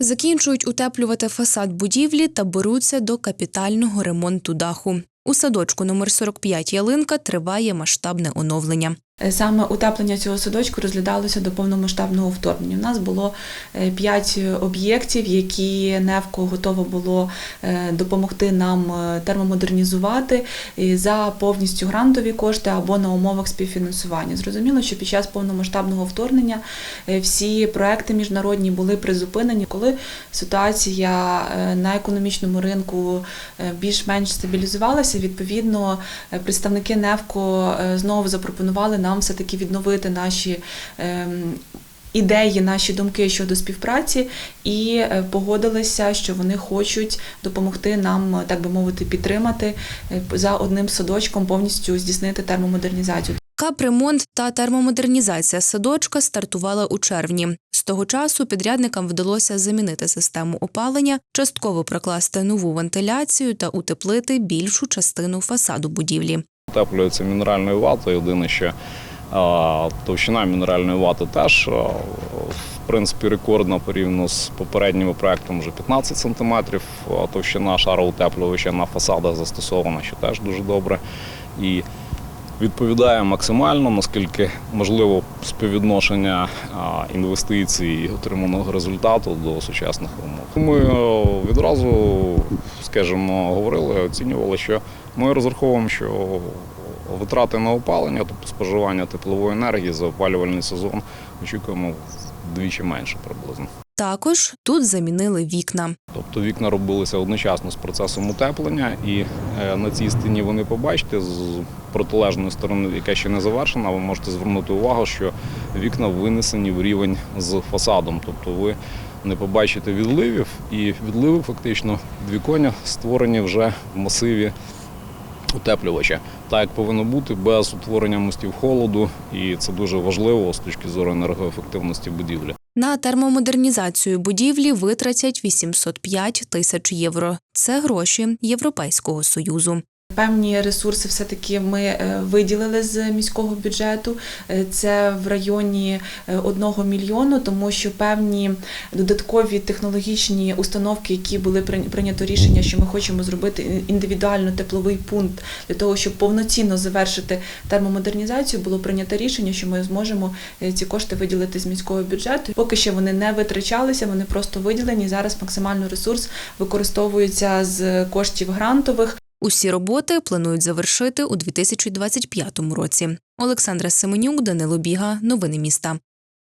Закінчують утеплювати фасад будівлі та беруться до капітального ремонту даху. У садочку номер 45 Ялинка триває масштабне оновлення. Е, Саме утеплення цього садочку розглядалося до повномасштабного вторгнення. У нас було е, п'ять об'єктів, які НЕВКО готово було е, допомогти нам е, термомодернізувати за повністю грантові кошти або на умовах співфінансування. Зрозуміло, що під час повномасштабного вторгнення е, всі проекти міжнародні були призупинені, коли ситуація е, на економічному ринку е, більш-менш стабілізувалася. Відповідно, е, представники НЕВКО е, знову запропонували нам все таки відновити наші. ем, Ідеї, наші думки щодо співпраці, і е, погодилися, що вони хочуть допомогти нам, так би мовити, підтримати за одним садочком повністю здійснити термомодернізацію. Капремонт та термомодернізація садочка стартувала у червні. З того часу підрядникам вдалося замінити систему опалення, частково прокласти нову вентиляцію та утеплити більшу частину фасаду будівлі. Утеплюється мінеральною ватою. Єдине, що товщина мінеральної вати теж в принципі рекордна порівняно з попередніми проектами вже 15 см. Товщина шароутеплювача на фасадах застосована, що теж дуже добре. І відповідає максимально, наскільки можливо співвідношення інвестицій і отриманого результату до сучасних умов. Ми е, відразу, скажімо, говорили, оцінювали, що ми розраховуємо, що витрати на опалення, тобто споживання теплової енергії за опалювальний сезон, очікуємо вдвічі менше приблизно. Також тут замінили вікна. Тобто вікна робилися одночасно з процесом утеплення, і е, на цій стіні ви не побачите з протилежної сторони, яка ще не завершена, ви можете звернути увагу, що вікна винесені в рівень з фасадом. Тобто ви не побачите відливів, і відливи фактично підвіконня створені вже в масиві утеплювача, так як повинно бути без утворення мостів холоду, і це дуже важливо з точки зору енергоефективності будівлі. На термомодернізацію будівлі витратять 805 тисяч євро. Це гроші Європейського союзу. Певні ресурси все-таки ми е, виділили з міського бюджету. Е, Це в районі е, одного мільйону, тому що певні додаткові технологічні установки, які були прийня- прийнято рішення, що ми хочемо зробити індивідуально тепловий пункт для того, щоб повноцінно завершити термомодернізацію, було прийнято рішення, що ми зможемо ці кошти виділити з міського бюджету. Поки що вони не витрачалися, вони просто виділені. Зараз максимально ресурс використовується з коштів грантових. Усі роботи планують завершити у 2025 році. Олександра Семенюк, Данило Біга. Новини міста.